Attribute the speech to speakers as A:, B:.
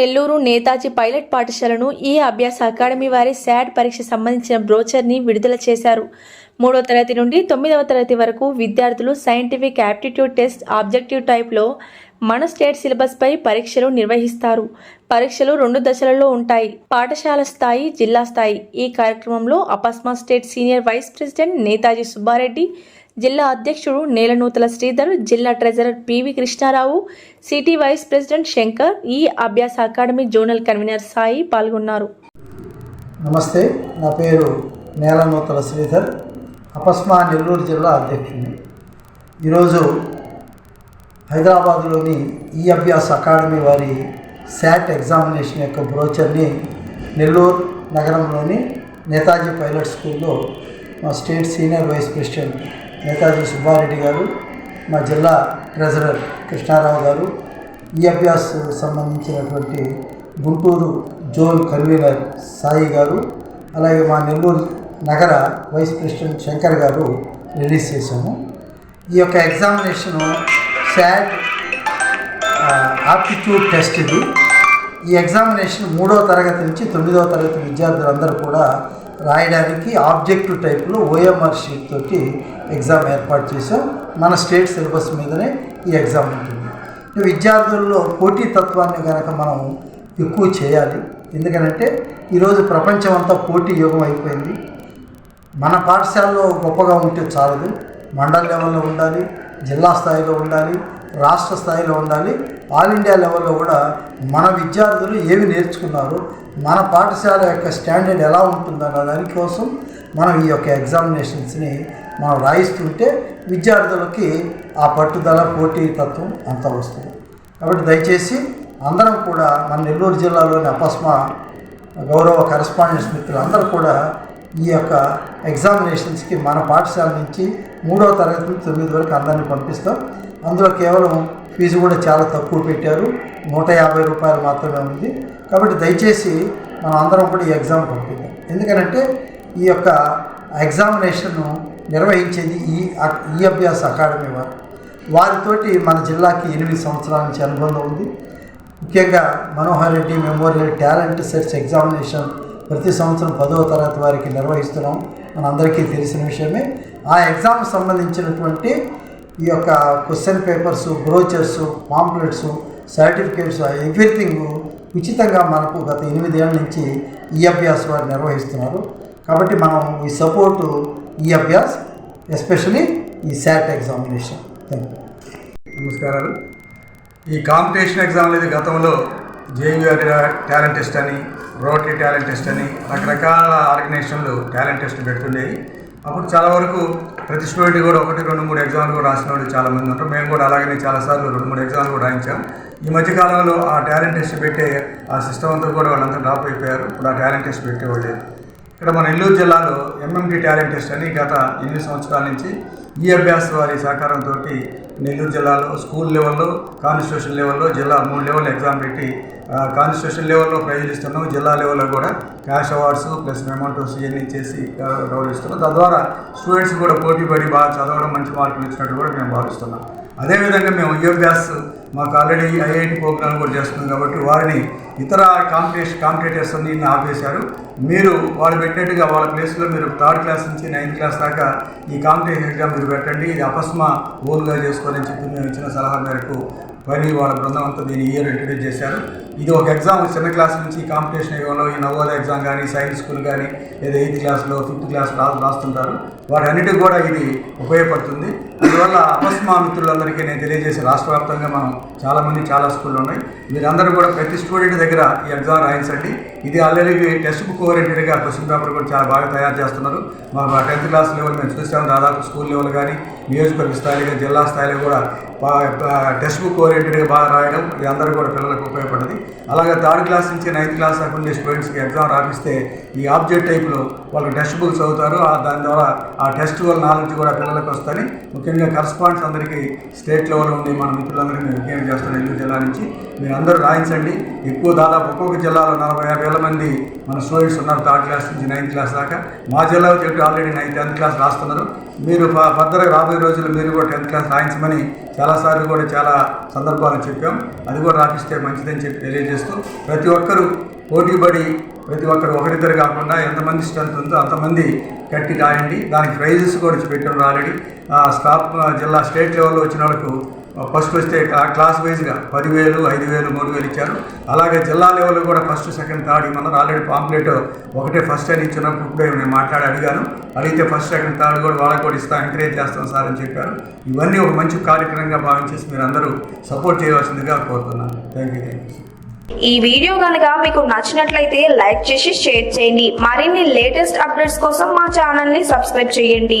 A: Nellore Netaji pilot పాఠశాలను ఈ Abhyasa academy వారి శాట్ పరీక్ష సంబంధించిన బ్రోచర్ని విడుదల చేశారు. మూడో తరగతి నుండి తొమ్మిదవ తరగతి వరకు విద్యార్థులు సైంటిఫిక్ యాప్టిట్యూడ్ టెస్ట్ ఆబ్జెక్టివ్ టైప్లో మన స్టేట్ సిలబస్పై పరీక్షలు నిర్వహిస్తారు. పరీక్షలు రెండు దశలలో ఉంటాయి. పాఠశాల స్థాయి జిల్లా స్థాయి. ఈ కార్యక్రమంలో అపస్మా state senior vice president Netaji Subbareddy జిల్లా అధ్యక్షుడు నేలనూతల శ్రీధర్ జిల్లా treasurer PV Krishnarao city vice president Shankar ఈ Abhyasa academy zonal convener Sai పాల్గొన్నారు.
B: నమస్తే నా పేరు నేలనూతల శ్రీధర్ అపస్మా నెల్లూరు జిల్లా అధ్యక్షుడిని. ఈరోజు హైదరాబాద్లోని ఈ అభ్యాస్ అకాడమీ వారి శాట్ ఎగ్జామినేషన్ యొక్క బ్రోచర్ని నెల్లూరు నగరంలోని నేతాజీ పైలట్ స్కూల్లో మా state senior vice president Netaji Subbareddy గారు మా జిల్లా ట్రెజరర్ కృష్ణారావు గారు ఈ అభ్యాస్ సంబంధించినటువంటి గుంటూరు జోన్ కన్వీనర్ సాయి గారు అలాగే మా నెల్లూరు నగర వైస్ ప్రెసిడెంట్ శంకర్ గారు రిలీజ్ చేశాము. ఈ యొక్క ఎగ్జామినేషను శాట్ ఆప్టిట్యూడ్ టెస్ట్ ఇది ఈ ఎగ్జామినేషన్ మూడో తరగతి నుంచి తొమ్మిదవ తరగతి విద్యార్థులందరూ కూడా రాయడానికి ఆబ్జెక్టివ్ టైప్లో ఓఎంఆర్ షీట్ తోటి ఎగ్జామ్ ఏర్పాటు చేసాం మన స్టేట్ సిలబస్ మీదనే ఈ ఎగ్జామ్ ఉంటుంది. విద్యార్థుల్లో విద్యార్థుల్లో పోటీతత్వాన్ని కనుక మనం ఎక్కువ చేయాలి. ఎందుకనంటే ఈరోజు ప్రపంచం అంతా పోటీ యుగం అయిపోయింది. మన పాఠశాలలో గొప్పగా ఉంటే చాలదు. మండల్ లెవెల్లో ఉండాలి. జిల్లా స్థాయిలో ఉండాలి రాష్ట్ర స్థాయిలో ఉండాలి ఆల్ ఇండియా లెవెల్లో కూడా మన విద్యార్థులు ఏవి నేర్చుకున్నారు మన పాఠశాల యొక్క స్టాండర్డ్ ఎలా ఉంటుందన్న దానికోసం మనం ఈ యొక్క ఎగ్జామినేషన్స్ని మనం రాయిస్తుంటే విద్యార్థులకి ఆ పట్టుదల పోటీ తత్వం అంతా వస్తుంది. కాబట్టి దయచేసి అందరం కూడా మన నెల్లూరు జిల్లాలోని అపస్మా గౌరవ కరస్పాండెంట్స్ మిత్రులు అందరూ కూడా ఈ యొక్క ఎగ్జామినేషన్స్కి మన పాఠశాల నుంచి మూడవ తరగతి నుంచి తొమ్మిది వరకు అందరినీ పంపిస్తాం. అందులో కేవలం ఫీజు కూడా చాలా తక్కువ పెట్టారు. నూట యాభై రూపాయలు మాత్రమే ఉంది. కాబట్టి దయచేసి మనం అందరం కూడా ఈ ఎగ్జామ్ పంపిద్దాం. ఎందుకంటే ఈ యొక్క ఎగ్జామినేషన్ను నిర్వహించేది ఈ ఈ అభ్యాస అకాడమీ వారు. వారితోటి మన జిల్లాకి ఎనిమిది సంవత్సరాల నుంచి అనుబంధం ఉంది. ముఖ్యంగా Manohar Reddy memorial talent search examination ప్రతి సంవత్సరం పదవ తరగతి వారికి నిర్వహిస్తున్నాం. మనందరికీ తెలిసిన విషయమే. ఆ ఎగ్జామ్ సంబంధించినటువంటి ఈ యొక్క question papers brochures pamphlets certificates everything ఉచితంగా మనకు గత ఎనిమిదేళ్ళ నుంచి ఈ అభ్యాస్ వారు నిర్వహిస్తున్నారు. కాబట్టి మనం ఈ సపోర్టు ఈ అభ్యాస్ ఎస్పెషలీ ఈ శాట్ ఎగ్జామినేషన్ థ్యాంక్ యూ
C: నమస్కారాలు. ఈ కాంపిటీషన్ ఎగ్జామ్ అనేది గతంలో జేయూఆర్ టాలెంట్ టెస్ట్ అని రోటరీ టాలెంట్ టెస్ట్ అని రకరకాల ఆర్గనైజేషన్లు టాలెంట్ టెస్ట్ పెడుతుండేవి. అప్పుడు చాలా వరకు ప్రతి స్టూడెంట్ కూడా ఒకటి రెండు మూడు ఎగ్జామ్లు కూడా రాసిన వాళ్ళు చాలా మంది ఉంటారు. మేము కూడా అలాగనే చాలాసార్లు రెండు మూడు ఎగ్జామ్లు కూడా రాయించాం. ఈ మధ్య కాలంలో ఆ టాలెంట్ టెస్ట్ పెట్టే ఆ సిస్టమ్ అంతా కూడా వాళ్ళంతా డ్రాప్ అయిపోయారు. ఇప్పుడు ఆ టాలెంట్ టెస్ట్ పెట్టేవాళ్ళు. లేదు ఇక్కడ మన నెల్లూరు జిల్లాలో ఎంఎంటీ టాలెంట్ టెస్ట్ అని గత ఎనిమిది సంవత్సరాల నుంచి ఈ అభ్యాస వారి సహకారంతో నెల్లూరు జిల్లాలో స్కూల్ లెవెల్లో కాన్స్టిట్యూషన్ లెవెల్లో జిల్లా మూడు లెవెల్ ఎగ్జామ్ పెట్టి కాన్స్టిట్యూషన్ లెవెల్లో ప్రైజులు ఇస్తున్నాం. జిల్లా లెవెల్లో కూడా క్యాష్ అవార్డ్స్ ప్లస్ మెమంటోస్ ఇవన్నీ చేసి ఆ, గౌరవిస్తున్నాం. తద్వారా స్టూడెంట్స్ కూడా పోటీ పడి బాగా చదవడం మంచి మార్కులు ఇచ్చినట్టు కూడా మేము భావిస్తున్నాం. అదేవిధంగా మేము యోగ్యాస్ మాకు ఆల్రెడీ ఐఐటి ప్రోగ్రామ్ కూడా చేస్తున్నాం కాబట్టి వారిని ఇతర కాంపిటేషన్ కాంపిటేటర్స్ అన్ని ఆపేశారు. మీరు వాళ్ళు పెట్టినట్టుగా వాళ్ళ ప్లేస్లో మీరు థర్డ్ క్లాస్ నుంచి నైన్త్ క్లాస్ దాకా ఈ కాంపిటేషన్ ఎగ్జామ్ మీరు పెట్టండి. ఇది అపస్మా ఓన్గా చేసుకోవాలని చెప్పి మేము ఇచ్చిన సలహా మేరకు పని వాళ్ళ బృందం అంతా దీన్ని ఇయర్ ఇంట్రడ్యూస్ చేశారు. ఇది ఒక ఎగ్జామ్ చిన్న క్లాస్ నుంచి కాంపిటీషన్ యుగంలో ఈ నవోదయ ఎగ్జామ్ కానీ సైన్స్ స్కూల్ కానీ లేదా ఎయిత్ క్లాస్లో ఫిఫ్త్ క్లాస్ రా రాస్తుంటారు. వాటన్నిటికి కూడా ఇది ఉపయోగపడుతుంది. అందువల్ల అపస్మా మిత్రులందరికీ నేను తెలియజేసి రాష్ట్ర వ్యాప్తంగా మనం చాలామంది చాలా స్కూళ్ళు ఉన్నాయి. మీరందరూ కూడా ప్రతి స్టూడెంట్ దగ్గర ఈ ఎగ్జామ్ రాయించండి. ఇది ఆల్రెడీ టెక్స్ట్ బుక్ ఓరియంటెడ్గా క్వశ్చన్ పేపర్ కూడా చాలా బాగా తయారు చేస్తున్నారు. మా టెన్త్ క్లాస్ లెవెల్ మేము చూసాము దాదాపు స్కూల్ లెవెల్ కానీ నియోజకవర్గ స్థాయిలో జిల్లా స్థాయిలో కూడా టెక్స్ట్ బుక్ ఓరియంటెడ్గా బాగా రాయడం ఇది అందరూ కూడా పిల్లలకు ఉపయోగపడింది అలాగే థర్డ్ క్లాస్ నుంచి నైన్త్ క్లాస్ దాకా ఉండే స్టూడెంట్స్కి ఎగ్జామ్ రాపిస్తే ఈ ఆబ్జెక్ట్ టైప్లో వాళ్ళు టెక్స్ట్ బుక్స్ చదువుతారు. దాని ద్వారా ఆ టెస్ట్ వల్ల నాలెడ్జ్ కూడా పిల్లలకు వస్తుంది. ముఖ్యంగా కరస్పాండ్స్ అందరికీ స్టేట్ లెవెల్ ఉండి మన మిత్రులందరికీ మేము విజ్ఞప్తి చేస్తాం నెల్లూరు జిల్లా నుంచి. మీరు అందరూ రాయించండి. ఎక్కువ దాదాపు ఒక్కొక్క జిల్లాలో నలభై యాభై వేల మంది మన స్టూడెంట్స్ ఉన్నారు థర్డ్ క్లాస్ నుంచి నైన్త్ క్లాస్ దాకా. మా జిల్లాలో చెప్పి ఆల్రెడీ నైన్త్ టెన్త్ క్లాస్ రాస్తున్నారు. మీరు ఫ- ఫర్దర్గా రాబోయే రోజుల్లో మీరు కూడా టెన్త్ క్లాస్ రాయించమని చాలాసార్లు కూడా చాలా సందర్భాలు చెప్పాం. అది కూడా రాపిస్తే మంచిదని చెప్పి తెలియజేస్తూ ప్రతి ఒక్కరూ పోటీపడి ప్రతి ఒక్కరు ఒకరిద్దరు కాకుండా ఎంతమంది స్ట్రెంత్ ఉందో అంతమంది కట్టి రాయండి. దానికి ప్రైజెస్ కూడా ఇచ్చి ఆల్రెడీ స్టాప్ జిల్లా స్టేట్ లెవెల్లో వచ్చిన వాళ్ళకు ఫస్ట్ వస్తే క్లాస్ వైజ్గా పదివేలు ఐదు వేలు మూడు వేలు ఇచ్చారు. అలాగే జిల్లా లెవెల్లో కూడా ఫస్ట్ సెకండ్ థర్డ్ ఇమ్మన్నారు ఆల్రెడీ పాంప్లెట్ ఒకటే ఫస్ట్ అని ఇచ్చినప్పుడు ఇప్పుడే నేను మాట్లాడి అడిగాను. అడిగితే ఫస్ట్ సెకండ్ థర్డ్ కూడా వాళ్ళకి కూడా ఇస్తాం ఎంకరేజ్ చేస్తాం సార్ అని చెప్పారు. ఇవన్నీ ఒక మంచి కార్యక్రమంగా భావించేసి మీరు అందరూ సపోర్ట్ చేయవలసిందిగా కోరుతున్నాను. థ్యాంక్ యూ థ్యాంక్ యూ
D: ఈ వీడియో కనుక మీకు నచ్చినట్లయితే లైక్ చేసి షేర్ చేయండి. మరిన్ని లేటెస్ట్ అప్డేట్స్ కోసం మా ఛానల్ని సబ్స్క్రైబ్ చేయండి.